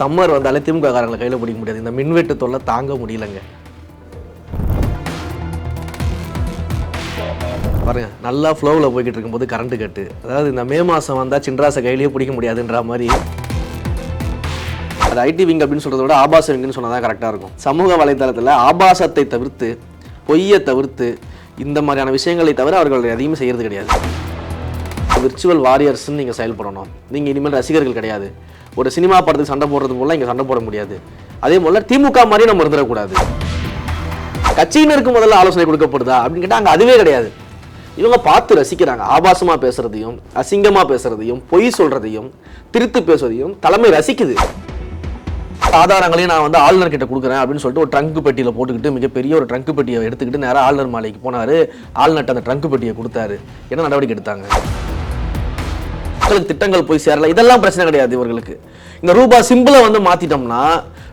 Summer வந்தாலே திமுக காரங்களை கையில் பிடிக்க முடியாது. இந்த மின்வெட்டு தொல்லை தாங்க முடியலங்க. பாருங்கள் நல்லா ஃப்ளோவில் போய்கிட்டு இருக்கும்போது கரண்ட்டு கட்டு அதாவது இந்த மே மாதம் வந்தால் சின்ராசை கையிலேயே பிடிக்க முடியாதுன்ற மாதிரி. அது ஐடி விங் அப்படின்னு சொல்கிறத விட ஆபாச விங்குன்னு சொன்னால் தான் கரெக்டாக இருக்கும். சமூக வலைதளத்தில் ஆபாசத்தை தவிர்த்து பொய்யை தவிர்த்து இந்த மாதிரியான விஷயங்களை தவிர அவர்கள் எதையுமே செய்கிறது கிடையாது. விர்ச்சுவல் வாரியர்ஸ்னு நீங்கள் செயல்படணும். நீங்கள் இனிமேல் ரசிகர்கள் கிடையாது. ஒரு சினிமா படத்துக்கு சண்டை போடுறது போல இங்கே சண்டை போட முடியாது. அதே போல் திமுக மாதிரி நம்ம இருந்துடக்கூடாது. கட்சியினருக்கு முதல்ல ஆலோசனை கொடுக்கப்படுதா அப்படின்னு கேட்டால் அங்கே அதுவே கிடையாது. இவங்க பார்த்து ரசிக்கிறாங்க. ஆபாசமா பேசுறதையும் அசிங்கமா பேசுறதையும் பொய் சொல்றதையும் திருத்து பேசுறதையும் தலைமை ரசிக்குது. ஆதாரங்களையும் நான் வந்து ஆளுநர் கிட்ட கொடுக்குறேன் அப்படின்னு சொல்லிட்டு ஒரு ட்ரங்க் பெட்டியில் போட்டுக்கிட்டு மிகப்பெரிய ஒரு ட்ரங்க் பெட்டியை எடுத்துக்கிட்டு நேராக ஆளுநர் மாலைக்கு போனார். ஆளுநர்கிட்ட அந்த ட்ரங்க் பெட்டியை கொடுத்தாரு. என்ன நடவடிக்கை எடுத்தாங்க? மக்களுக்கு திட்டங்கள் போய் சேரல. இதெல்லாம் பிரச்சனை கிடையாது இவர்களுக்கு. இந்த ரூபா சிம்பிளை வந்து மாத்திட்டோம்னா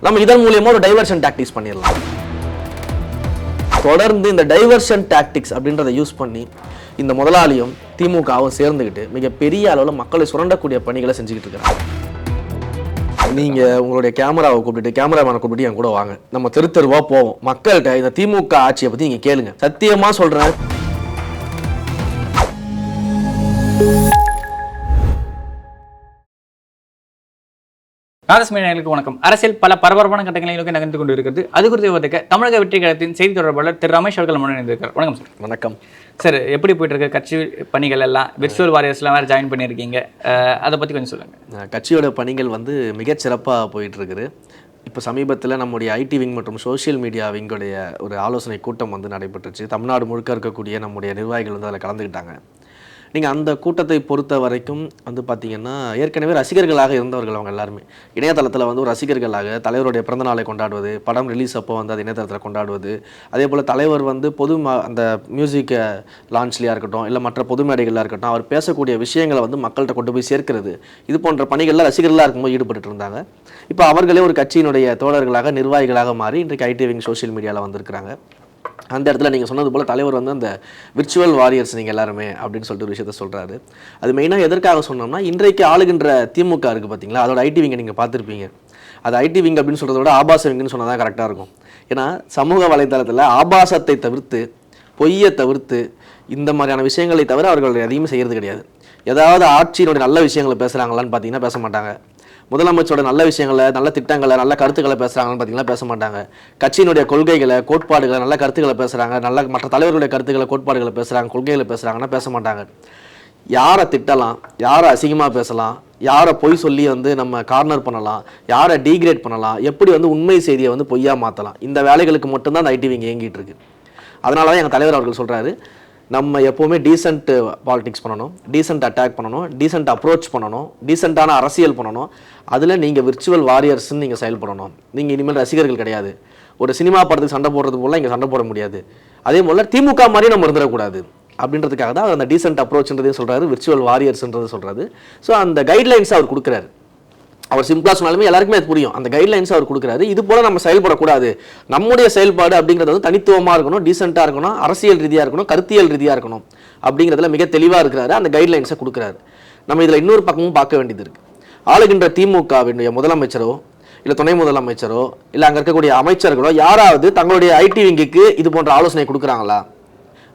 நம்ம இதன் மூலியமா ஒரு டைவர்ஷன் டாக்டிக்ஸ் பண்ணிடலாம். தொடர்ந்து இந்த டைவர்ஷன் டாக்டிக்ஸ் அப்படின்றத யூஸ் பண்ணி இந்த முதலாளியும் திமுகவும் சேர்ந்துக்கிட்டு மிகப்பெரிய அளவில் மக்களை சுரண்டக்கூடிய பணிகளை செஞ்சுக்கிட்டு இருக்கிறாங்க நீங்கள் உங்களுடைய கேமராவை கூப்பிட்டு கேமராமேனை கூப்பிட்டு என் கூட வாங்க. நம்ம தெரு தெருவாக போவோம். மக்கள்கிட்ட இந்த திமுக ஆட்சியை பற்றி நீங்கள் கேளுங்க. சத்தியமா சொல்றேன். நாதஸ்மி நேயர்களுக்கு வணக்கம். அரசியல் பல பரபரப்பான கட்டங்களை நோக்கி நகர்ந்து கொண்டு இருக்கிறது அது குறித்து விவாதிக்க தமிழக வெற்றி கழகத்தின் செய்தி தொடர்பாளர் திரு ரமேஷ் அவர்கள் நம்முடன் இணைந்திருக்கார் வணக்கம் சார். வணக்கம். சார் எப்படி போயிட்டு இருக்கு கட்சி பணிகள் எல்லாம்? விர்ச்சுவல் வாரியர்ஸ்லாம் வேறு ஜாயின் பண்ணியிருக்கீங்க. அதை பற்றி கொஞ்சம் சொல்லுங்க. அஹ் கட்சியோட பணிகள் வந்து மிகச் சிறப்பாக போயிட்டு இருக்குது இப்போ சமீபத்தில் நம்முடைய ஐடி விங் மற்றும் சோஷியல் மீடியா விங்குடைய ஒரு ஆலோசனை கூட்டம் வந்து நடைபெற்றுச்சு. தமிழ்நாடு முழுக்க இருக்கக்கூடிய நம்முடைய நிர்வாகிகள் வந்து அதில் கலந்துக்கிட்டாங்க. நீங்கள் அந்த கூட்டத்தை பொறுத்த வரைக்கும் வந்து பார்த்தீங்கன்னா ஏற்கனவே ரசிகர்களாக இருந்தவர்கள் அவங்க எல்லாருமே. இணையதளத்தில் வந்து ஒரு ரசிகர்களாக தலைவருடைய பிறந்தநாளை கொண்டாடுவது படம் ரிலீஸ் அப்போ வந்து அது இணையதளத்தில் கொண்டாடுவது அதே போல் தலைவர் வந்து பொது ம- அந்த மியூசிக் லான்ச்லையாக இருக்கட்டும் இல்லை மற்ற பொது மேடைகளாக இருக்கட்டும் அவர் பேசக்கூடிய விஷயங்களை வந்து மக்கள்கிட்ட கொண்டு போய் சேர்க்கிறது. இது போன்ற பணிகளில் ரசிகர்களாக இருக்கும்போது ஈடுபட்டு இருந்தாங்க. இப்போ அவர்களே ஒரு கட்சியினுடைய தோழர்களாக நிர்வாகிகளாக மாறி இன்றைக்கு ஐடி விங் சோஷியல் மீடியாவில் வந்திருக்கிறாங்க. அந்த இடத்துல நீங்கள் சொன்னது போல் தலைவர் வந்து அந்த விர்ச்சுவல் வாரியர்ஸ் நீங்கள் எல்லாருமே அப்படின்னு சொல்லிட்டு ஒரு விஷயத்த சொல்கிறாரு அது மெயினாக எதற்காக சொன்னோம்னா இன்றைக்கு ஆளுகின்ற திமுக இருக்குது பார்த்தீங்களா அதோட ஐடி விங்கை நீங்கள் பார்த்துருப்பீங்க. அது ஐடி விங் அப்படின்னு சொல்கிறத விட ஆபாச விங்குன்னு சொன்னால் தான் கரெக்டாக இருக்கும். ஏன்னா சமூக வலைத்தளத்தில் ஆபாசத்தை தவிர்த்து பொய்யை தவிர்த்து இந்த மாதிரியான விஷயங்களை தவிர அவர்கள் எதையுமே செய்கிறது கிடையாது. ஏதாவது ஆட்சியினுடைய நல்ல விஷயங்களை பேசுகிறாங்களான்னு பார்த்தீங்கன்னா பேச மாட்டாங்க. முதலமைச்சரோட நல்ல விஷயங்களை நல்ல திட்டங்களை நல்ல கருத்துக்களை பேசுகிறாங்கன்னு பார்த்தீங்கன்னா பேச மாட்டாங்க. கட்சியினுடைய கொள்கைகளை கோட்பாடுகளை நல்ல கருத்துக்களை பேசுகிறாங்க நல்ல மற்ற தலைவர்களுடைய கருத்துக்களை கோட்பாடுகளை பேசுகிறாங்க கொள்கைகளை பேசுகிறாங்கன்னா பேச மாட்டாங்க. யாரை திட்டலாம் யாரை அசிங்கமாக பேசலாம் யாரை பொய் சொல்லி வந்து நம்ம கார்னர் பண்ணலாம் யாரை டீக்ரேட் பண்ணலாம் எப்படி வந்து உண்மை செய்தியை வந்து பொய்யாக மாற்றலாம் இந்த வேலைகளுக்கு மட்டும்தான் அந்த ஐடி விங்க இயங்கிட்டு இருக்கு. அதனால தான் எங்கள் தலைவர் அவர்கள் சொல்கிறாரு நம்ம எப்போவுமே டீசென்ட் பாலிடிக்ஸ் பண்ணணும் டீசென்ட் அட்டாக் பண்ணணும் டீசென்ட் அப்ரோச் பண்ணணும் டீசெண்டான அரசியல் பண்ணணும். அதில் நீங்கள் விர்ச்சுவல் வாரியர்ஸ்ன்னு நீங்கள் செயல்படணும் நீங்கள் இனிமேல் ரசிகர்கள் கிடையாது. ஒரு சினிமா படத்துக்கு சண்டை போடுறது போல இங்கே சண்டை போட முடியாது. அதே போல் திமுக மாதிரி நம்ம இருந்துடக்கூடாது. அப்படின்றதுக்காக தான் அந்த டீசென்ட் அப்ரோச்ன்றதையும் சொல்கிறாரு விர்ச்சுவல் வாரியர்ஸ்ன்றது சொல்கிறாரு ஸோ அந்த கைட்லைன்ஸ் அவர் கொடுக்குறாரு. அவர் சிம்பிளாக சொன்னாலுமே எல்லாருக்குமே அது புரியும். அந்த கைட்லைன்ஸ் அவர் கொடுக்குறாரு. இது போல நம்ம செயல்படக்கூடாது. நம்முடைய செயல்பாடு அப்படிங்கிறது வந்து தனித்துவமாக இருக்கணும் டீசெண்டாக இருக்கணும் அரசியல் ரீதியாக இருக்கணும் கருத்தியல் ரீதியாக இருக்கணும் அப்படிங்கிறதுல மிக தெளிவாக இருக்கிறாரு. அந்த கைட்லைன்ஸை கொடுக்குறாரு. நம்ம இதில் இன்னொரு பக்கமும் பார்க்க வேண்டியது இருக்கு. ஆளுகின்ற திமுகவினுடைய முதலமைச்சரோ இல்லை துணை முதலமைச்சரோ இல்லை அங்கே இருக்கக்கூடிய அமைச்சர்களோ யாராவது தங்களுடைய ஐடி விங்குக்கு இது போன்ற ஆலோசனை கொடுக்குறாங்களா?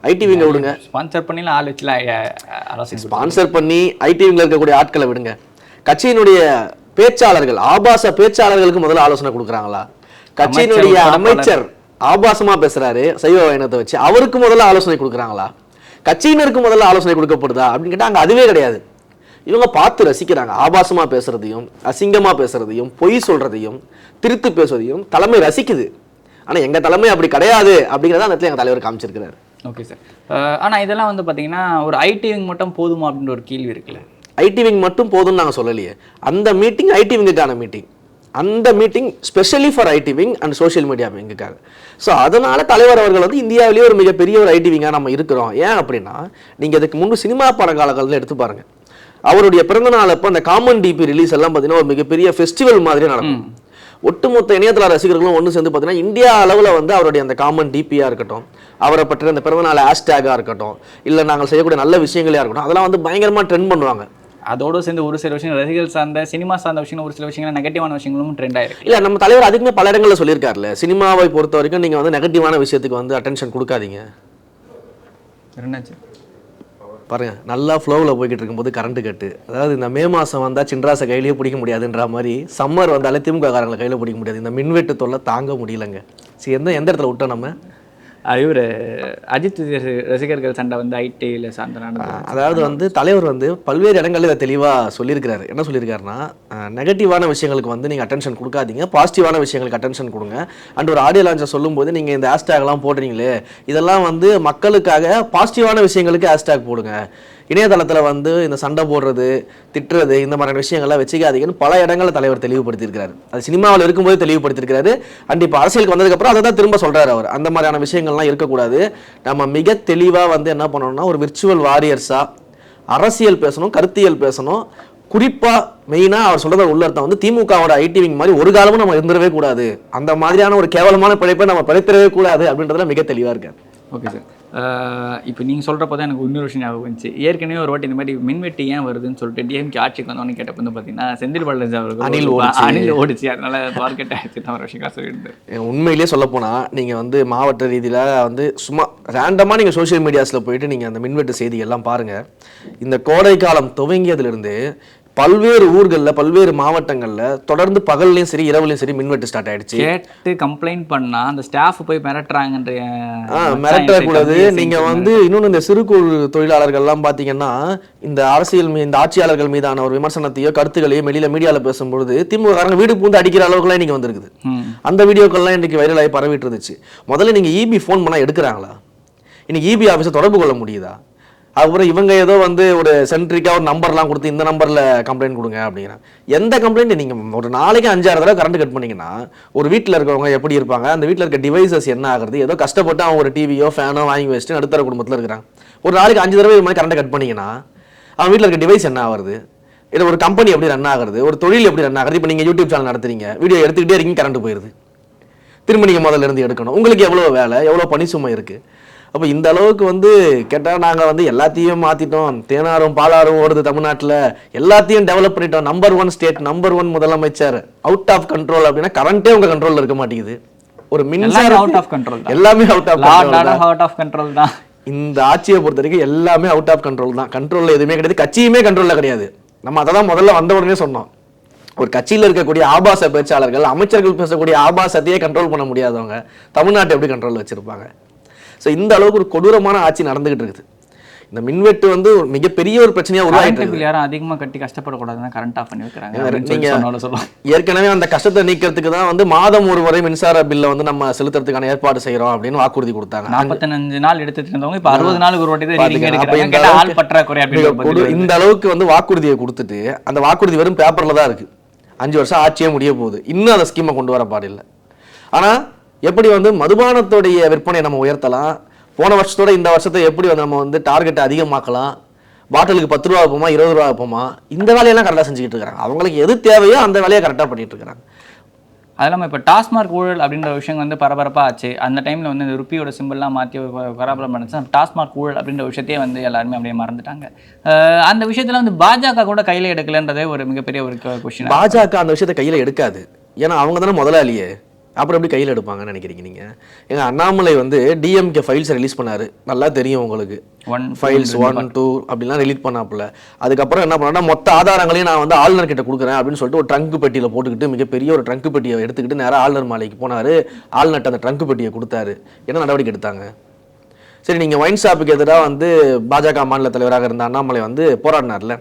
ஐடி விங்கை விடுங்க. ஸ்பான்சர் பண்ணிலாம் ஆள் வச்சுலாம் ஸ்பான்சர் பண்ணி ஐடி விங்ல இருக்கக்கூடிய ஆட்களை விடுங்க. கட்சியினுடைய பேச்சாளர்கள் ஆபாச பேச்சாளர்களுக்கு முதல்ல ஆலோசனை கொடுக்குறாங்களா? கட்சியினுடைய அமைச்சர் ஆபாசமா பேசுறாரு சைவ பயணத்தை வச்சு. அவருக்கு முதல்ல ஆலோசனை கொடுக்குறாங்களா? கட்சியினருக்கு முதல்ல ஆலோசனை கொடுக்கப்படுதா? அப்படின்னு கேட்டா அங்க அதுவே கிடையாது. இவங்க பார்த்து ரசிக்கிறாங்க. ஆபாசமா பேசுறதையும் அசிங்கமா பேசுறதையும் பொய் சொல்றதையும் திருத்து பேசுறதையும் தலைமை ரசிக்குது. ஆனா எங்க தலைமை அப்படி கிடையாது அப்படிங்கிறத அந்த இடத்துல எங்க தலைவர் காமிச்சிருக்கிறாரு. Okay sir. ஆனால் இதெல்லாம் வந்து பார்த்தீங்கன்னா ஒரு ஐடி விங் மட்டும் போதுமா அப்படின்ற ஒரு கேள்வி இருக்குல்ல? ஐடி விங் மட்டும் போதும்னு நாங்கள் சொல்லலையே. அந்த மீட்டிங் ஐடி விங்குக்கான மீட்டிங் அந்த meeting specially for IT wing and social media விங்குக்காக so அதனால தலைவர் அவர்கள் வந்து இந்தியாவிலேயே ஒரு மிகப்பெரிய ஒரு ஐடி விங்காக நம்ம இருக்கிறோம். ஏன் அப்படின்னா நீங்கள் இதுக்கு முன்பு சினிமா பட காலங்களில் எடுத்து பாருங்க. அவருடைய பிறந்தநாள் அப்போ அந்த காமன் டிபி ரிலீஸ் எல்லாம் பார்த்தீங்கன்னா ஒரு மிகப்பெரிய ஃபெஸ்டிவல் மாதிரி நடக்கும். ஒட்டுமொத்த இணையதள ரசிகர்களும் ஒன்று சேர்ந்து பார்த்தீங்கன்னா இந்தியா அளவில் வந்து அவருடைய அந்த காமன் டிபியாக இருக்கட்டும் அவரை பற்றிய அந்த பிறந்தநாள் ஹேஷ்டேகாக இருக்கட்டும் இல்லை நாங்கள் செய்யக்கூடிய நல்ல விஷயங்களா இருக்கட்டும் அதெல்லாம் வந்து பயங்கரமாக ட்ரெண்ட் பண்ணுவாங்க. அதோட சேர்ந்து ஒரு சில விஷயம் ரசிகர்கள் சார்ந்த சினிமா சார்ந்த விஷயம் ஒரு சில விஷயங்கள் நெகட்டிவான விஷயங்களும் ட்ரெண்ட் ஆயிருக்கு. இல்ல நம்ம தலைவர் அதுக்குமே பல இடங்கள்ல சொல்லியிருக்காருல்ல. சினிமாவை பொறுத்த வரைக்கும் நீங்க வந்து நெகட்டிவான விஷயத்துக்கு வந்து அட்டென்ஷன் கொடுக்காதீங்க. என்னாச்சு பாருங்க நல்லா ஃப்ளோவில் போய்கிட்டு இருக்கும்போது கரண்ட் கட்டு அதாவது இந்த மே மாதம் வந்தால் சின்ராசை கையிலேயே பிடிக்க முடியாதுன்ற மாதிரி சம்மர் வந்தாலே திமுக காரங்களை கையில் பிடிக்க முடியாது. இந்த மின்வெட்டு தொல்லை தாங்க முடியலங்க. சரி எந்த எந்த இடத்துல விட்டோம் நம்ம? இவர் அஜித் ரசி- ரசிகர்கள் சண்டை வந்து ஐடியில் சார்ந்த நடந்தது. அதாவது வந்து தலைவர் வந்து பல்வேறு இடங்கள்ல இதை தெளிவாக சொல்லியிருக்கிறாரு. என்ன சொல்லியிருக்காருன்னா நெகட்டிவான விஷயங்களுக்கு வந்து நீங்கள் அட்டென்ஷன் கொடுக்காதீங்க பாசிட்டிவான விஷயங்களுக்கு அட்டென்ஷன் கொடுங்க. அண்ட் ஒரு ஆடியோ லான்ச்சை சொல்லும்போது நீங்கள் இந்த ஹேஷ்டேக்லாம் போடுறீங்களே இதெல்லாம் வந்து மக்களுக்காக பாசிட்டிவான விஷயங்களுக்கு ஹேஷ்டேக் போடுங்க. இணையதளத்தில் வந்து இந்த சண்டை போடுறது திட்டுறது இந்த மாதிரியான விஷயங்கள்லாம் வச்சுக்காதீங்கன்னு பல இடங்களில் தலைவர் தெளிவுபடுத்தியிருக்காரு அது சினிமாவில் இருக்கும்போது தெளிவுபடுத்தியிருக்கிறாரு. அண்ட் இப்போ அரசியலுக்கு வந்ததுக்கப்புறம் அதை தான் திரும்ப சொல்கிறார் அவர். அந்த மாதிரியான விஷயங்கள்லாம் இருக்கக்கூடாது. நம்ம மிக தெளிவாக வந்து என்ன பண்ணணும்னா ஒரு விர்ச்சுவல் வாரியர்ஸாக அரசியல் பேசணும் கருத்தியல் பேசணும். குறிப்பாக மெயினாக அவர் சொல்கிறத உள்ளர்த்தம் வந்து திமுகவோட ஐடி விங் மாதிரி ஒரு காலமும் நம்ம இருந்துடவே கூடாது. அந்த மாதிரியான ஒரு கேவலமான பிழைப்பை நம்ம பிழைத்திடவே கூடாது அப்படின்றதுல மிக தெளிவாக இருக்காரு. Okay sir. இப்போ நீங்கள் சொல்கிறப்ப தான் எனக்கு இன்னொரு விஷயம் ஞாபகம் வந்துச்சு. ஏற்கனவே ஒரு வாட்டி இந்த மாதிரி மின்வெட்டு ஏன் வருதுன்னு சொல்லிட்டு டிஎம்கே ஆட்சிக்கு வந்தோன்னு கேட்டப்ப வந்து பார்த்தீங்கன்னா செந்தில் பாலாஜி அவர்கள் அணில். அணில் ஓடிச்சு. அதனால மார்க்கெட் ஆயிடுச்சு. தான் ஒரு விஷயம் சொல்லியிருந்தேன். உண்மையிலேயே சொல்ல போனா நீங்க வந்து மாவட்ட ரீதியில வந்து சும்மா ரேண்டமா நீங்க சோஷியல் மீடியாஸ்ல போயிட்டு நீங்க அந்த மின்வெட்டு செய்தி எல்லாம் பாருங்க. இந்த கோடை காலம் துவங்கியதுல இருந்து பல்வேறு ஊர்கள்ல பல்வேறு மாவட்டங்கள்ல தொடர்ந்து பகல்லையும் சரி இரவுலையும் சரி மின்வெட்டு ஸ்டார்ட் ஆயிடுச்சு. கேட்டு கம்ப்ளைண்ட் பண்ணா அந்த ஸ்டாஃப் போய் மிரட்டுறாங்கன்ற மிரட்டக்கூடாது. நீங்க வந்து இன்னொன்று இந்த சிறு குறு தொழிலாளர்கள்லாம் பார்த்தீங்கன்னா இந்த அரசியல் இந்த ஆட்சியாளர்கள் மீதான ஒரு விமர்சனத்தையோ கருத்துக்களையோ வெளியில மீடியாவில் பேசும்பொழுது திமுக காரங்க வீடு பூந்து அடிக்கிற அளவுக்குலாம் இன்னைக்கு வந்திருக்குது. அந்த வீடியோக்கள்லாம் இன்னைக்கு வைரலாகி பரவிட்டு இருந்துச்சு. முதல்ல நீங்க இபி ஃபோன் பண்ணா எடுக்கிறாங்களா? இன்னைக்கு இபி ஆஃபீஸை தொடர்பு கொள்ள முடியுதா? அதுக்கப்புறம் இவங்க ஏதோ வந்து ஒரு சென்ட்ரிக்காக ஒரு நம்பர்லாம் கொடுத்து இந்த நம்பரில் கம்ப்ளைண்ட் கொடுங்க அப்படிங்கிறாங்க எந்த கம்ப்ளைண்ட் நீங்கள் ஒரு நாளைக்கு அஞ்சாறு தடவை கரண்ட் கட் பண்ணிங்கன்னா ஒரு வீட்டில் இருக்கிறவங்க எப்படி இருப்பாங்க? அந்த வீட்டில் இருக்க டிவைசஸ் என்ன ஆகுறது? ஏதோ கஷ்டப்பட்டு அவங்க ஒரு டிவியோ ஃபேனோ வாங்கி வச்சுட்டு நடுத்தர குடும்பத்தில் இருக்கிறாங்க. ஒரு நாளைக்கு அஞ்சு தடவை இது மாதிரி கரண்ட் கட் பண்ணிங்கன்னா அவன் வீட்டில் இருக்க டிவைஸ் என்ன ஆகுறது? இல்லை ஒரு கம்பெனி எப்படி ரன் ஆகுறது? ஒரு தொழில் எப்படி ரன் ஆகுறது? இப்போ நீங்கள் யூடியூப் சேனல் நடத்துறீங்க. வீடியோ எடுத்துக்கிட்டே இருக்கீங்க கரண்ட் போயிடுது திரும்ப நீங்கள் முதல்ல இருந்து எடுக்கணும். உங்களுக்கு எவ்வளோ வேலை? எவ்வளோ பணி சுமை இருக்குது அப்போ இந்த அளவுக்கு வந்து கேட்டால் நாங்கள் வந்து எல்லாத்தையும் மாற்றிட்டோம் தேனாரும் பாலாரும் ஓடுது தமிழ்நாட்டில். எல்லாத்தையும் டெவலப் பண்ணிட்டோம். Number one state number one முதலமைச்சர். அவுட் ஆஃப் கண்ட்ரோல் அப்படின்னா கரண்ட்டே உங்கள் கண்ட்ரோலில் இருக்க மாட்டேங்குது. ஒரு எல்லாமே மின்சார அவுட் ஆஃப் கண்ட்ரோல் எல்லாமே out of out of control தான். இந்த ஆட்சியை பொறுத்த வரைக்கும் எல்லாமே அவுட் ஆஃப் கண்ட்ரோல் தான். கண்ட்ரோலில் எதுவுமே கிடையாது. கட்சியுமே கண்ட்ரோலில் கிடையாது. நம்ம அதை தான் முதல்ல வந்த உடனே சொன்னோம். ஒரு கட்சியில் இருக்கக்கூடிய ஆபாச பேச்சாளர்கள் அமைச்சர்கள் பேசக்கூடிய ஆபாசத்தையே கண்ட்ரோல் பண்ண முடியாதவங்க தமிழ்நாட்டை எப்படி கண்ட்ரோல் வச்சிருப்பாங்க? ஸோ இந்த அளவுக்கு ஒரு கொடூரமான ஆட்சி நடந்துகிட்டு இருக்குது. இந்த மின்வெட்டு வந்து ஒரு மிகப்பெரிய ஒரு பிரச்சனையா உருவாயிட்டு பில் யாரும் அதிகமா கட்டி கஷ்டப்படக்கூடாதுன்னு கரண்ட் ஆஃப் பண்ணி வைக்கிறாங்க ஏற்கனவே அந்த கஷ்டத்தை நீக்கிறதுக்கு தான் வந்து மாதம் ஒரு முறை மின்சார பில்லை வந்து நம்ம செலுத்துறதுக்கான ஏற்பாடு செய்றோம் அப்படின்னு வாக்குறுதி கொடுத்தாங்க. நாற்பத்தஞ்சு நாள் எடுத்துட்டு இருந்தவங்க இப்ப அறுபது நாளுக்கு ஒரு வாட்டி ஆள் பற்றாக்குறை அப்படின்னு இந்த அளவுக்கு வந்து வாக்குறுதியை கொடுத்துட்டு அந்த வாக்குறுதி வெறும் பேப்பர்ல தான் இருக்கு. அஞ்சு வருஷம் ஆட்சியே முடிய போகுது. இன்னும் அந்த ஸ்கீமை கொண்டு வர பாடில்லை. ஆனா எப்படி வந்து மதுபானத்துடைய விற்பனையை நம்ம உயர்த்தலாம்? போன வருஷத்தோட இந்த வருஷத்தை எப்படி வந்து நம்ம வந்து டார்கெட்டை அதிகமாக்கலாம்? பாட்டிலுக்கு பத்து ரூபா வைப்போமா இருபது ரூபா வைப்போமா இந்த வேலையெல்லாம் கரெக்டாக செஞ்சுக்கிட்டு இருக்காங்க. அவங்களுக்கு எது தேவையோ அந்த வேலையை கரெக்டாக பண்ணிட்டு இருக்காங்க. அது இல்லாமல் இப்போ டாஸ்மார்க் ஊழல் அப்படின்ற விஷயம் வந்து பரபரப்பா ஆச்சு. அந்த டைம்ல வந்து இந்த ருப்பியோட சிம்பிள்லாம் மாற்றி பரபரம் பண்ணுச்சு. டாஸ்மார்க் ஊழல் அப்படின்ற விஷயத்தையே வந்து எல்லாருமே அப்படியே மறந்துட்டாங்க. அந்த விஷயத்துல வந்து பாஜக கூட கையில எடுக்கலன்றதே ஒரு மிகப்பெரிய ஒரு கொஸ்டின் பாஜக அந்த விஷயத்தை கையில் எடுக்காது. ஏன்னா அவங்க தானே முதலாளியே. அப்புறம் எப்படி கையில் எடுப்பாங்கன்னு நினைக்கிறீங்க நீங்கள் எங்கள் அண்ணாமலை வந்து டிஎம்கே ஃபைல்ஸை ரிலீஸ் பண்ணாரு. நல்லா தெரியும் உங்களுக்கு. ஒன் ஃபைல்ஸ் ஒன் டூ அப்படிலாம் ரிலீட் பண்ணாப்புல. அதுக்கப்புறம் என்ன பண்ணா மொத்த ஆதாரங்களையும் நான் வந்து ஆளுநர் கிட்ட கொடுக்குறேன் அப்படின்னு சொல்லிட்டு ஒரு ட்ரங்க் பெட்டியில் போட்டுக்கிட்டு மிகப்பெரிய ஒரு ட்ரங்க் பெட்டியை எடுத்துக்கிட்டு நேராக ஆளுநர் மாலைக்கு போனார். ஆளுநர்ட்ட அந்த ட்ரங்க் பெட்டியை கொடுத்தாரு. என்ன நடவடிக்கை எடுத்தாங்க? சரி நீங்கள் ஒயின் ஷாப்புக்கு எதிராக வந்து பாஜக மாநில தலைவராக இருந்த அண்ணாமலை வந்து போராடினார்ல.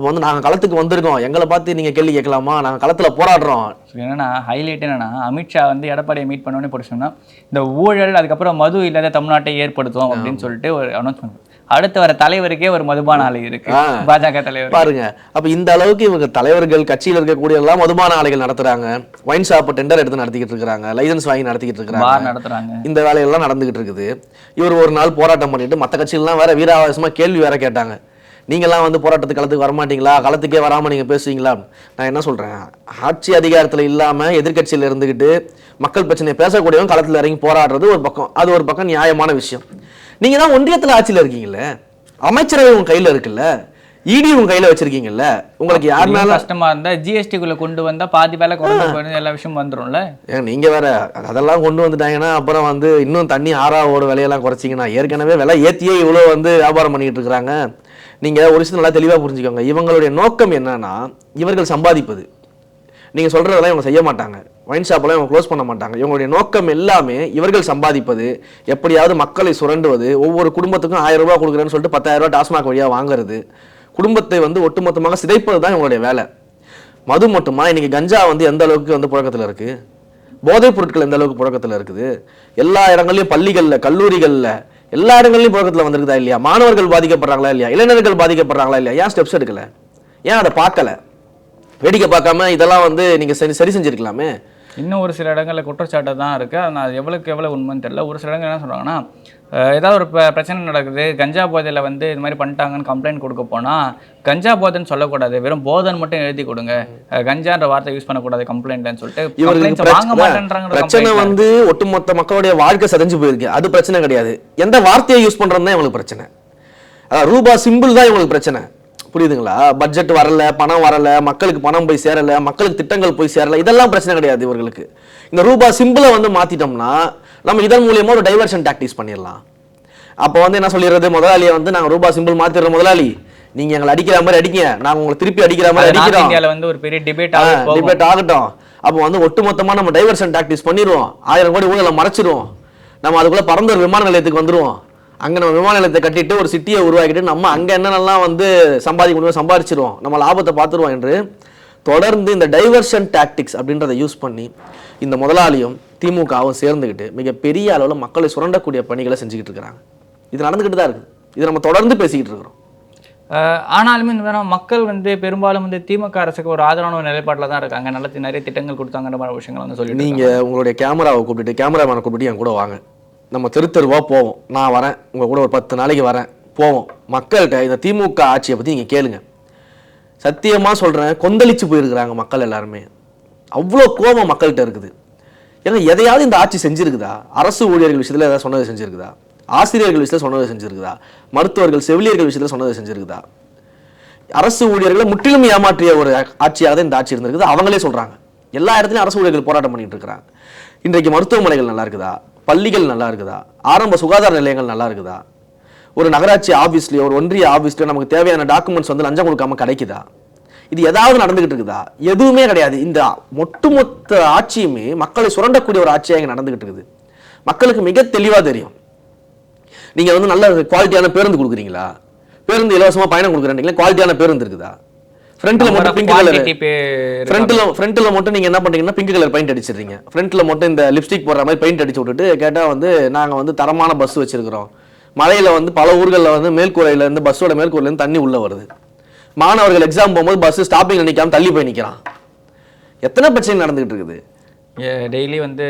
அப்போ வந்து நாங்கள் களத்துக்கு வந்திருக்கோம். எங்களை பார்த்து நீங்கள் கேள்வி கேட்கலாமா? நாங்கள் களத்தில் போராடுறோம். என்னன்னா ஹைலைட் என்னன்னா அமித்ஷா வந்து எடப்பாடியை மீட் பண்ணோன்னே போட்டு சொன்னா இந்த ஊழல் அதுக்கப்புறம் மது இல்லாத தமிழ்நாட்டை ஏற்படுத்தும் அப்படின்னு சொல்லிட்டு ஒரு அனௌன்ஸ்மெண்ட் அடுத்து வர தலைவருக்கே ஒரு மதுபான ஆலை இருக்கு. பாஜக தலைவர். பாருங்க. அப்ப இந்த அளவுக்கு இவங்க தலைவர்கள் கட்சியில் இருக்கக்கூடிய எல்லாம் மதுபான ஆலைகள் நடத்துறாங்க. ஒயின் ஷாப் டெண்டர் எடுத்து நடத்திக்கிட்டு இருக்காங்க லைசன்ஸ் வாங்கி நடத்திக்கிட்டு இருக்காங்க நடத்துறாங்க. இந்த வேலையெல்லாம் நடந்துகிட்டு இருக்குது. இவர் ஒரு நாள் போராட்டம் பண்ணிட்டு மற்ற கட்சிகள்லாம் வேற வீராவேசமா கேள்வி வேற கேட்டாங்க. நீங்களாம் வந்து போராட்டத்துக்கு களத்துக்கு வரமாட்டீங்களா? களத்துக்கே வராமல் நீங்கள் பேசுவீங்களா? நான் என்ன சொல்கிறேன் ஆட்சி அதிகாரத்தில் இல்லாமல் எதிர்கட்சியில் இருந்துக்கிட்டு மக்கள் பிரச்சனையை பேசக்கூடியவங்க களத்தில் இறங்கி போராடுறது ஒரு பக்கம். அது ஒரு பக்கம் நியாயமான விஷயம். நீங்கள் தான் ஒன்றியத்தில் ஆட்சியில் இருக்கீங்களே அமைச்சரவை உங்கள் கையில் இருக்குல்ல? இடி உங்க கையில வச்சிருக்கீங்கல்ல? உங்களுக்கு யாருனால கஷ்டமா இருந்தா ஜிஎஸ்டிக்குள்ள கொண்டு வந்தா பாதி வேலை குறைஞ்சு எல்லா விஷயம் வந்துரும்ல? நீங்க வேற அதெல்லாம் கொண்டு வந்துட்டாங்கன்னா அப்புறம் வந்து இன்னும் தண்ணி ஆறாவோட விலையெல்லாம் குறைச்சிங்கன்னா ஏற்கனவே விலை ஏத்தியே இவ்வளோ வந்து வியாபாரம் பண்ணிட்டு இருக்கிறாங்க. நீங்க ஒரு விஷயம் நல்லா தெளிவா புரிஞ்சுக்கோங்க. இவங்களுடைய நோக்கம் என்னன்னா இவர்கள் சம்பாதிப்பது. நீங்க சொல்றதெல்லாம் இவங்க செய்ய மாட்டாங்க. ஒயின் ஷாப்பெல்லாம் இவங்க க்ளோஸ் பண்ண மாட்டாங்க. இவங்களுடைய நோக்கம் எல்லாமே இவர்கள் சம்பாதிப்பது. எப்படியாவது மக்களை சுரண்டுவது. ஒவ்வொரு குடும்பத்துக்கும் ஆயிரம் ரூபாய் கொடுக்குறேன்னு சொல்லிட்டு பத்தாயிரம் ரூபாய் டாஸ்மாக் வழியா வாங்குறது. குடும்பத்தை வந்து ஒட்டுமொத்தமாக சிதைப்பது தான் இவங்களுடைய வேலை. மது மட்டுமா? இன்னைக்கு கஞ்சா வந்து எந்த அளவுக்கு வந்து புழக்கத்தில் இருக்குது போதைப் பொருட்கள் எந்த அளவுக்கு புழக்கத்தில் இருக்குது? எல்லா இடங்கள்லையும் பள்ளிகளில் கல்லூரிகளில் எல்லா இடங்கள்லையும் புழக்கத்தில் வந்திருக்குதா இல்லையா? மாணவர்கள் பாதிக்கப்படுறாங்களா இல்லையா? இளைஞர்கள் பாதிக்கப்படுறாங்களா இல்லையா? ஏன் ஸ்டெப்ஸ் எடுக்கல? ஏன் அதை பார்க்கல? வேடிக்கை பார்க்காம இதெல்லாம் வந்து நீங்கள் சரி சரி செஞ்சுருக்கலாமே. இன்னும் ஒரு சில இடங்களில் குற்றச்சாட்டு தான் இருக்குது ஆனால் அது எவ்வளோக்கு எவ்வளோ உண்மைன்னு தெரியல. ஒரு சில இடங்கள் என்ன சொல்கிறாங்கன்னா ஏதாவது ஒரு பிரச்சனை நடக்குது கஞ்சா போதையில் வந்து இது மாதிரி பண்ணிட்டாங்கன்னு கம்ப்ளைண்ட் கொடுக்க போனால் கஞ்சா போதைன்னு சொல்லக்கூடாது வெறும் போதைன்னு மட்டும் எழுதி கொடுங்க. கஞ்சான்ற வார்த்தை யூஸ் பண்ணக்கூடாது கம்ப்ளைண்ட்னு சொல்லிட்டு வாங்க மாட்டேன்றாங்க பிரச்சனை வந்து ஒட்டுமொத்த மக்களுடைய வாழ்க்கை சதைஞ்சு போயிருக்கு. அது பிரச்சனை கிடையாது. எந்த வார்த்தையை யூஸ் பண்றது தான் இவங்களுக்கு பிரச்சனை. ரூபா சிம்பிள் தான் இவங்களுக்கு பிரச்சனை. புரியுதுங்களா? பட்ஜெட் வரல பணம் வரல மக்களுக்கு பணம் போய் சேரல மக்களுக்கு திட்டங்கள் போய் சேரல இதெல்லாம் பிரச்சனை கிடையாது இவர்களுக்கு. இந்த ரூபா சிம்பிளை வந்து மாத்திட்டோம்னா நம்ம இதன் மூலியமா ஒரு டைவர்ஷன் டாக்டிக்ஸ் பண்ணிடலாம். அப்போ வந்து என்ன சொல்லிடுறது? முதலாளியை வந்து நாங்க ரூபா சிம்பிள் மாத்திடுறோம் முதலாளி. நீங்க எங்களை அடிக்கிற மாதிரி அடிங்க. நாங்க உங்களை திருப்பி அடிக்கிற மாதிரி அடிக்கிறோம். வந்து ஒரு பெரிய டிபேட் டிபேட் ஆகட்டும். அப்போ வந்து ஒட்டுமொத்தமா நம்ம டைவர்ஷன் டாக்டிஸ் பண்ணிடுவோம். ஆயிரம் கோடி ஊழலை மறைச்சிருவோம். நம்ம அதுக்குள்ள பறந்தூர் விமான நிலையத்துக்கு வந்துருவோம். அங்க நம்ம விமான நிலையத்தை கட்டிட்டு ஒரு சிட்டியை உருவாக்கிட்டு நம்ம அங்க என்னென்னலாம் வந்து சம்பாதிக்க முடியும் சம்பாதிச்சிருவோம். நம்ம லாபத்தை பார்த்துருவோம் என்று. தொடர்ந்து இந்த டைவர்ஷன் டாக்டிக்ஸ் அப்படின்றத யூஸ் பண்ணி இந்த முதலாளியும் திமுகவும் சேர்ந்துக்கிட்டு மிகப்பெரிய அளவில் மக்களை சுரண்டக்கூடிய பணிகளை செஞ்சுக்கிட்டு இருக்கிறாங்க. இது நடந்துக்கிட்டு தான் இருக்குது இது நம்ம தொடர்ந்து பேசிக்கிட்டு இருக்கிறோம். ஆனாலுமே இந்த மக்கள் வந்து பெரும்பாலும் வந்து திமுக அரசுக்கு ஒரு ஆதரவான ஒரு நிலைப்பாட்டில் தான் இருக்காங்க. நல்ல நிறைய திட்டங்கள் கொடுத்தாங்கன்ற மாதிரி விஷயங்கள் வந்து சொல்லிட்டு நீங்க உங்களுடைய கேமராவை கூப்பிட்டுட்டு கேமராமேனை கூப்பிட்டு என் கூட வாங்க. நம்ம தெரு தெருவா போவோம். நான் வரேன். உங்க கூட ஒரு பத்து நாளைக்கு வரேன். போவோம். மக்கள்கிட்ட இந்த திமுக ஆட்சியை பத்தி நீங்க கேளுங்க. சத்தியமா சொல்றேன் கொந்தளிச்சு போயிருக்கிறாங்க மக்கள் எல்லாருமே. அவ்வளோ கோபம் மக்கள்கிட்ட இருக்குது. ஏன்னா எதையாவது இந்த ஆட்சி செஞ்சுருக்குதா? அரசு ஊழியர்கள் விஷயத்தில் எதாவது சொன்னதை செஞ்சிருக்குதா? ஆசிரியர்கள் விஷயத்தில் சொன்னதை செஞ்சுருக்குதா? மருத்துவர்கள் செவிலியர்கள் விஷயத்தில் சொன்னதை செஞ்சுருக்குதா? அரசு ஊழியர்களை முற்றிலும் ஏமாற்றிய ஒரு ஆட்சியாக தான் இந்த ஆட்சி இருந்திருக்குது. அவங்களே சொல்கிறாங்க எல்லா இடத்துலையும் அரசு ஊழியர்கள் போராட்டம் பண்ணிட்டு இருக்கிறாங்க. இன்றைக்கு மருத்துவமனைகள் நல்லா இருக்குதா? பள்ளிகள் நல்லா இருக்குதா? ஆரம்ப சுகாதார நிலையங்கள் நல்லா இருக்குதா? ஒரு நகராட்சி ஆஃபீஸ்லேயோ ஒரு ஒன்றிய ஆஃபீஸ்லேயோ நமக்கு தேவையான டாக்குமெண்ட்ஸ் வந்து லஞ்சம் கொடுக்காம கிடைக்குதா? இது ஏதாவது நடந்துகிட்டு இருக்குதா? எதுவுமே கிடையாது. இந்த ஒட்டுமொத்த ஆட்சியுமே மக்களை சுரண்டக்கூடிய ஒரு ஆட்சியாக இங்க நடந்துகிட்டு இருக்குது. மக்களுக்கு மிக தெளிவா தெரியும். நீங்க வந்து நல்ல குவாலிட்டியான பேருந்து கொடுக்குறீங்களா? பேருந்து இலவசமா பயணம் கொடுக்குறீங்களா? குவாலிட்டியான பேருந்து இருக்குதா? ஃப்ரண்ட்ல மட்டும் பிங்க் கலர் ஃப்ரண்ட்ல ஃப்ரண்ட்ல மட்டும் நீங்க என்ன பண்றீங்கன்னா பிங்க் கலர் பெயிண்ட் அடிச்சிடுறீங்க. ஃப்ரண்ட்ல மட்டும் இந்த லிப்ஸ்டிக் போடுற மாதிரி பெயிண்ட் அடிச்சு விட்டுட்டு கேட்டா வந்து நாங்க வந்து தரமான பஸ் வச்சிருக்கிறோம். மழையில வந்து பல ஊர்களில் வந்து மேல்கூரையில இருந்து பஸ்ஸோட மேல்கூரையில இருந்து தண்ணி உள்ள வருது. மாணவர்கள் எக்ஸாம் போகும்போது பஸ் ஸ்டாப்பிங் நிக்காம தள்ளி போய் நிக்கிறான். எத்தனை பிரச்சனை நடந்துகிட்டு இருக்குது? டெய்லி வந்து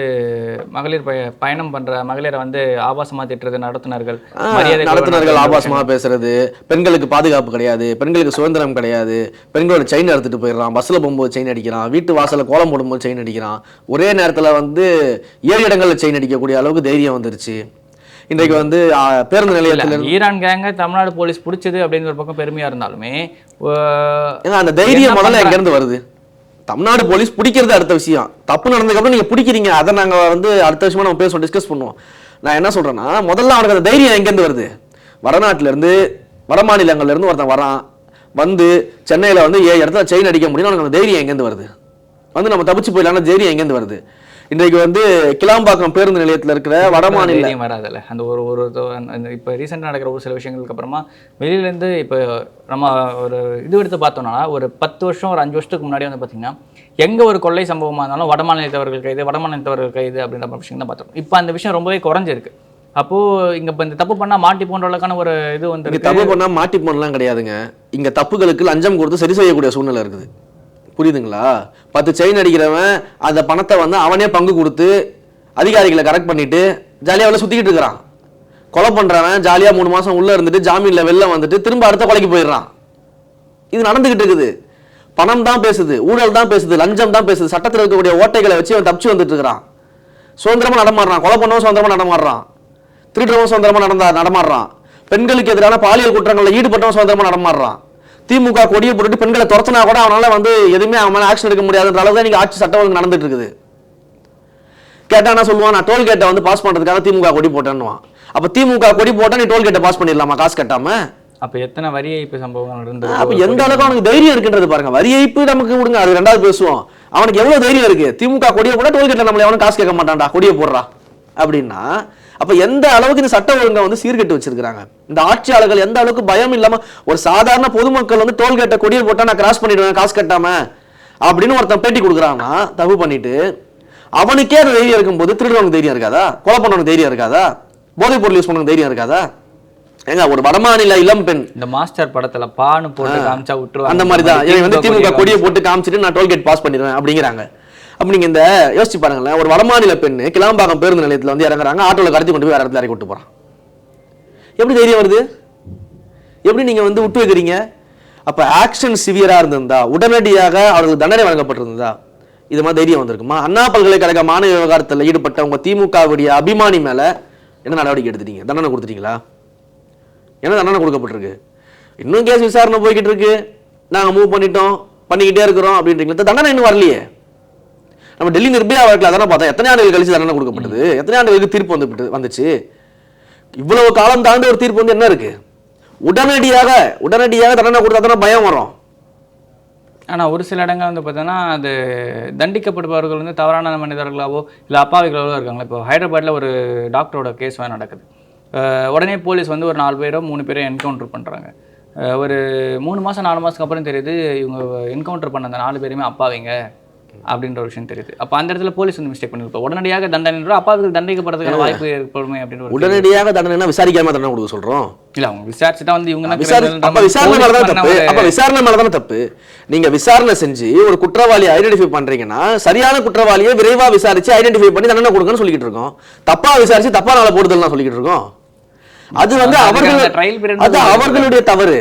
மகளிர் பய- பயணம் பண்ற மகளிரை வந்து ஆபாசமா திட்டுறது நடத்துனர்கள் நடத்துனர்கள் ஆபாசமா பேசுறது பெண்களுக்கு பாதுகாப்பு கிடையாது பெண்களுக்கு சுதந்திரம் கிடையாது பெண்களோட செயின் எடுத்துட்டு போயிடுறான் பஸ்ல போகும்போது செயின் அடிக்கிறான் வீட்டு வாசல்ல கோலம் போடும்போது செயின் அடிக்கிறான். ஒரே நேரத்துல வந்து ஏழு இடங்கள்ல செயின் அடிக்கக்கூடிய அளவுக்கு தைரியம் வந்துருச்சு. இன்றைக்கு வந்து பேருந்து நிலையத்துல ஈரான் கேங்க தமிழ்நாடு போலீஸ் பிடிச்சது அப்படின்னு ஒரு பக்கம் பெருமையா இருந்தாலுமே அந்த தைரியம் முதல்ல பண்றாங்க? எங்க இருந்து வருது? தமிழ்நாடு போலீஸ் பிடிக்கிறது அடுத்த விஷயம். தப்பு நடந்ததுக்கப்புறம் நீங்க பிடிக்கிறீங்க. அதை நாங்க வந்து அடுத்த விஷயமா நம்ம பேசுவோம் டிஸ்கஸ் பண்ணுவோம். நான் என்ன சொல்றேன்னா முதல்ல அவனுக்கு அந்த தைரியம் எங்க இருந்து வருது? வடநாட்டுல இருந்து வட மாநிலங்கள்ல இருந்து ஒருத்தன் வரான். வந்து சென்னையில வந்து ஏழு இடத்துல செயின் அடிக்க முடியும் அவனுக்கு அந்த தைரியம் எங்கேருந்து வருது? வந்து நம்ம தப்பிச்சு போயிடலாம்னு தைரியம் எங்கேருந்து வருது? இன்றைக்கு வந்து கிளாம்பாக்கம் பேருந்து நிலையத்துல இருக்கிற வட மாநில தைரியம் வராதுல்ல. அந்த ஒரு ஒரு இப்போ ரீசெண்டாக நடக்கிற ஒரு சில விஷயங்களுக்கு அப்புறமா வெளியிலேருந்து இப்போ நம்ம ஒரு இது எடுத்து பார்த்தோம்னா ஒரு பத்து வருஷம் ஒரு அஞ்சு வருஷத்துக்கு முன்னாடி வந்து பார்த்தீங்கன்னா எங்கே ஒரு கொள்ளை சம்பவமாக இருந்தாலும் வட மாநிலத்தவர்கள் கைது வட மாநிலத்தவர்கள் கைது அப்படின்ற விஷயம் தான் பார்த்தோம். இப்போ அந்த விஷயம் ரொம்பவே குறைஞ்சிருக்கு. அப்போது இங்கே இப்போ இந்த தப்பு பண்ணால் மாட்டி போன்ற அளவுக்கான ஒரு இது வந்து தப்பு பண்ணா மாட்டி போனலாம் கிடையாதுங்க. இங்க தப்புகளுக்கு லஞ்சம் கொடுத்து சரி செய்யக்கூடிய சூழ்நிலை இருக்குது. புரியுதுங்களா? பத்து செயின் அடிக்கிறவன் அந்த பணத்தை வந்து அவனே பங்கு கொடுத்து அதிகாரிகளை கரெக்ட் பண்ணிட்டு ஜாலியாக வெளில சுத்திக்கிட்டு இருக்கிறான். கொலை பண்றவன் ஜாலியாக மூணு மாதம் உள்ளே இருந்துட்டு ஜாமீனில் வெளில வந்துட்டு திரும்ப அடுத்த கொலைக்கு போயிடுறான். இது நடந்துக்கிட்டு இருக்குது. பணம் தான் பேசுது ஊழல் தான் பேசுது லஞ்சம் தான் பேசுது. சட்டத்தில் இருக்கக்கூடிய ஓட்டைகளை வச்சு அவன் தப்பிச்சு வந்துட்டு இருக்கிறான். சுதந்திரமாக நடமாடுறான். கொலை பண்ணவும் சுதந்திரமாக நடமாடுறான். திருடுறவன் சுதந்திரமாக நடந்தா நடமாடுறான். பெண்களுக்கு எதிரான பாலியல் குற்றங்களில் ஈடுபட்டவன் சுதந்திரமாக நடமாடுறான். திமுக கொடியை போட்டுட்டு பெண்களை துரத்துனா கூட அவனால வந்து எதுவுமே அவன் மேல ஆக்ஷன் எடுக்க முடியாதுன்ற அளவுக்கு தான் ஆட்சி சட்டம் ஒழுங்கு நடந்துட்டு இருக்குது கேட்டா என்ன சொல்லுவான்? நான் டோல் கேட்டை வந்து பாஸ் பண்றதுக்காக திமுக கொடி போட்டேன்னுவான். அப்ப திமுக கொடி போட்டா நீ டோல் கேட்டை பாஸ் பண்ணிடலாமா? காசு கட்டாம? அப்ப எத்தனை வரி ஏய்ப்பு சம்பவங்கள் இருந்தது அப்ப எந்த அளவுக்கு அவனுக்கு தைரியம் இருக்குன்றது பாருங்க. வரி ஏய்ப்பு நமக்கு விடுங்க அது ரெண்டாவது பேசுவோம். அவனுக்கு எவ்வளவு தைரியம் இருக்கு? திமுக கொடியை போட டோல்கேட்ல நம்மள எவனும் காசு கேட்க மாட்டான்டா. கொடியை போடுறா. அப்படின்னா அப்ப எந்த அளவுக்கு இந்த சட்ட ஒழுங்கை வந்து சீர்கெட்டு வச்சிருக்காங்க இந்த ஆட்சியாளர்கள் எந்த அளவுக்கு பயம் இல்லாம ஒரு சாதாரண பொதுமக்கள் வந்து டோல்கேட்டை கொடியை போட்டா நான் கிராஸ் பண்ணிடுவேன் காசு கட்டாம அப்படின்னு ஒருத்தன் பேட்டி கொடுக்குறான்னா தப்பு பண்ணிட்டு அவனுக்கே அது தைரியம் இருக்கும்போது திருடுறவனுக்கு தைரியம் இருக்காதா? கொலை பண்ணவனுக்கு தைரியம் இருக்காதா? போதைப் பொருள் யூஸ் பண்ணவனுக்கு தைரியம் இருக்காதா? ஏங்க ஒரு வடமாநில இளம் பெண் இந்த மாஸ்டர் படத்துல பானு போட்டு காமிச்சா விட்டுருவாங்க. அந்த மாதிரி தான் வந்து திமுக கொடியை போட்டு காமிச்சிட்டு நான் டோல்கேட் பாஸ் பண்ணிடுவேன் அப்படிங்கிறாங்க. அப்போ நீங்கள் இந்த யோசிச்சு பாருங்களேன் ஒரு வடமாநில பெண்ணு கிளாம்பாக்கம் பேருந்து நிலையத்தில் வந்து இறங்குறாங்க ஆட்டோவில் கடத்தி கொண்டு போய் வேறு இடத்துல இறக்கி விட்டு போகிறான் எப்படி தைரியம் வருது? எப்படி நீங்கள் வந்து விட்டு வைக்கிறீங்க? அப்போ ஆக்ஷன் சிவியராக இருந்திருந்தா உடனடியாக அவர்களுக்கு தண்டனை வழங்கப்பட்டிருந்ததா? இது மாதிரி தைரியம் வந்திருக்குமா? அண்ணா பல்கலைக்கழக மாணவ விவகாரத்தில் ஈடுபட்ட உங்கள் திமுகவுடைய அபிமானி மேலே என்ன நடவடிக்கை எடுத்துட்டீங்க? தண்டனை கொடுத்துட்டீங்களா? என்ன தண்டனை கொடுக்கப்பட்டிருக்கு? இன்னும் கேஸ் விசாரணை போய்கிட்டு இருக்கு. நாங்கள் மூவ் பண்ணிட்டோம் பண்ணிக்கிட்டே இருக்கிறோம் அப்படின்றீங்களா தண்டனை இன்னும் வரலையே. நம்ம டெல்லி நிர்பயா வழக்கில் அதானே பார்த்தோம். எத்தனை ஆண்டுகள் கழிச்சு தண்டனை கொடுக்கப்பட்டது? எத்தனை ஆண்டுகளுக்கு தீர்ப்பு வந்து வந்துச்சு? இவ்வளவு காலம் தாண்டி ஒரு தீர்ப்பு வந்து என்ன இருக்கு? உடனடியாக உடனடியாக தண்டனை கொடுத்தா தானே பயம் வரும். ஆனா ஒரு சில இடங்கள் வந்து பார்த்தோன்னா அது தண்டிக்கப்படுபவர்கள் வந்து தவறான மனிதர்களாவோ இல்லை அப்பாவிகளாவோ இருக்காங்க இப்போ ஹைதராபாத்ல ஒரு டாக்டரோட கேஸ் நடக்குது. உடனே போலீஸ் வந்து ஒரு நாலு பேரோ மூணு பேரோ என்கவுண்டர் பண்றாங்க. அஹ் ஒரு மூணு மாசம் நாலு மாசத்துக்கு அப்புறம் தெரியுது இவங்க என்கவுண்டர் பண்ண அந்த நாலு பேருமே அப்பாவிங்க. அப்படின்ற ஒரு விஷயம் தெரியுது. அப்போ அந்த இடத்துல போலீஸ் வந்து மிஸ்டேக் பண்ணிருப்போம் உடனடியாக தண்டனை அப்பாவுக்கு தண்டிக்கப்படுறதுக்கான வாய்ப்பு ஏற்படுமே அப்படின்னு உடனடியாக தண்டனை விசாரிக்காம தண்டனை கொடுக்க சொல்றோம். இல்ல அவங்க விசாரிச்சுட்டா வந்து இவங்க தான் அப்ப விசாரணை மேலதான் பண்ண தப்பு? அப்ப விசாரணை மேலதானே தப்பு? நீங்க விசாரணை செஞ்சு ஒரு குற்றவாளி ஐடென்டிஃபை பண்றீங்கன்னா சரியான குற்றவாளியை விரைவா விசாரிச்சு ஐடென்டிஃபை பண்ணி தண்டனை கொடுங்கன்னு சொல்லிட்டு இருக்கோம். தப்பா விசாரிச்சு தப்பா நாள போடுதல் சொல்லிட்டு இருக்கோம். அது வந்து அவர்கள் அது அவர்களுடைய தவறு.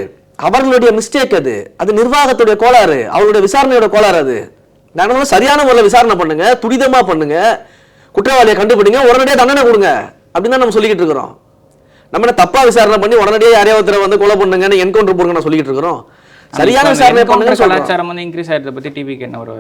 அவர்களுடைய மிஸ்டேக் அது. அது நிர்வாகத்துடைய கோளாறு. அவருடைய விசாரணையோட கோளாறு அது. என்ன சரியான முறையில் விசாரணை பண்ணுங்க துரிதமா பண்ணுங்க குற்றவாளியை கண்டுபிடிங்க உடனடியாக தண்டனை கொடுங்க அப்படின்னு தான் நம்ம சொல்லிக்கிட்டு இருக்கிறோம். நம்ம என்ன தப்பா விசாரணை பண்ணி உடனடியாக யாரையாவது ஒருத்தரை வந்து கொலை பண்ணுங்கன்னு என்கவுண்டர் போடுங்க நான் சொல்லிக்கிட்டு இருக்கிறோம். சரியான விசாரணை பண்ணுங்க கலாச்சாரம் வந்து இன்க்ரீஸ் ஆயிடுறத பத்தி டிவிக்கு என்ன ஒரு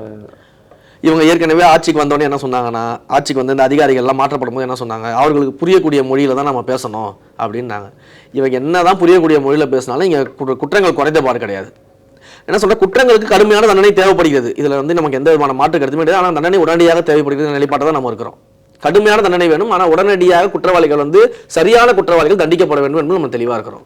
இவங்க ஏற்கனவே ஆட்சிக்கு வந்தோடனே என்ன சொன்னாங்கன்னா ஆட்சிக்கு வந்து இந்த அதிகாரிகள் எல்லாம் மாற்றப்படும் போது என்ன சொன்னாங்க அவர்களுக்கு புரியக்கூடிய மொழியில தான் நம்ம பேசணும் அப்படின்னாங்க. இவங்க என்னதான் புரியக்கூடிய மொழியில பேசினாலும் இங்க குற்ற- குற்றங்கள் குறைந்த பாடு கிடையாது. என்ன சொல்ற? குற்றங்களுக்கு கடுமையான தண்டனை தேவைப்படுகிறது. இதுல வந்து நமக்கு எந்த விதமான மாற்று கருத்துமே கிடையாது. ஆனால் தண்டனை உடனடியாக தேவைப்படுகிறது நிலைப்பாட்டை தான் நம்ம இருக்கிறோம். கடுமையான தண்டனை வேணும். ஆனால் உடனடியாக குற்றவாளிகள் வந்து சரியான குற்றவாளிகள் தண்டிக்கப்பட வேண்டும் என்று நம்ம தெளிவா இருக்கிறோம்.